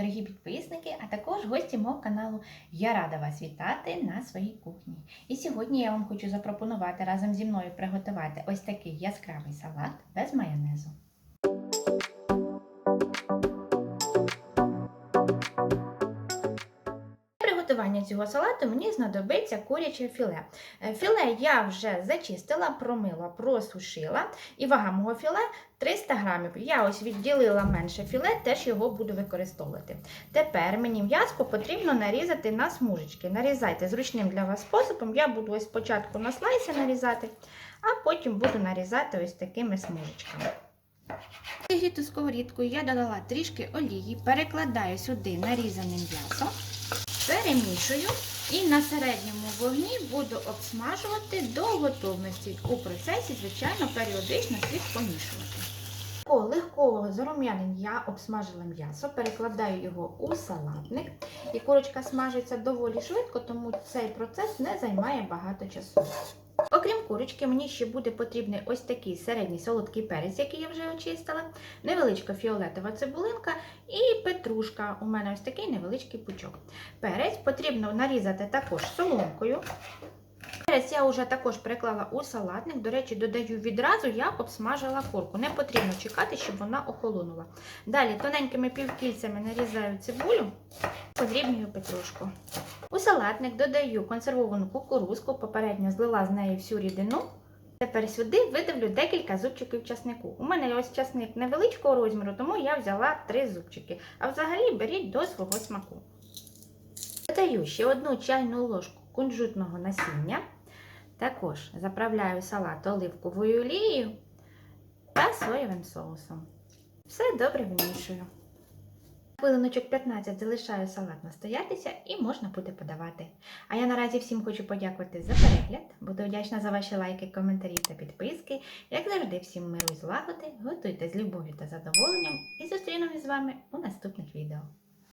дорогі підписники, а також гості мого каналу. Я рада вас вітати на своїй кухні. І сьогодні я вам хочу запропонувати разом зі мною приготувати ось такий яскравий салат без майонезу. Приготування цього салату мені знадобиться куряче філе. Е, Філе я вже зачистила, промила, просушила, і вага мого філе 300 грамів. Я ось відділила менше філе, теж його буду використовувати. Тепер мені м'язко потрібно нарізати на смужечки. Нарізайте зручним для вас способом. Я буду ось спочатку на слайси нарізати, а потім буду нарізати ось такими смужечками. Гріту сковорідку я додала трішки олії, перекладаю сюди нарізане м'ясо, перемішую і на середньому вогні буду обсмажувати до готовності. У процесі, звичайно, періодично слід помішувати. По легкого зарум'янення я обсмажила м'ясо, перекладаю його у салатник. І курочка смажиться доволі швидко, тому цей процес не займає багато часу. Окрім курочки, мені ще буде потрібний ось такий середній солодкий перець, який я вже очистила, невеличка фіолетова цибулинка і петрушка. У мене ось такий невеличкий пучок. Перець потрібно нарізати також соломкою. Перець я вже також переклала у салатник. До речі, додаю відразу, як обсмажила курку. Не потрібно чекати, щоб вона охолонула. Далі тоненькими півкільцями нарізаю цибулю, подрібнюю петрушку. У салатник додаю консервовану кукурузку, попередньо злила з неї всю рідину. Тепер сюди видавлю декілька зубчиків часнику. У мене ось часник невеличкого розміру, тому я взяла три зубчики. А взагалі беріть до свого смаку. Додаю ще одну чайну ложку кунжутного насіння. Також заправляю салат оливковою олією та соєвим соусом. Все добре вимішую. Хвилиночок 15 залишаю салат настоятися і можна буде подавати. А я наразі всім хочу подякувати за перегляд. Буду вдячна за ваші лайки, коментарі та підписки. Як завжди, всім миру і злагоди, готуйте з любов'ю та задоволенням і зустрінемось з вами у наступних відео.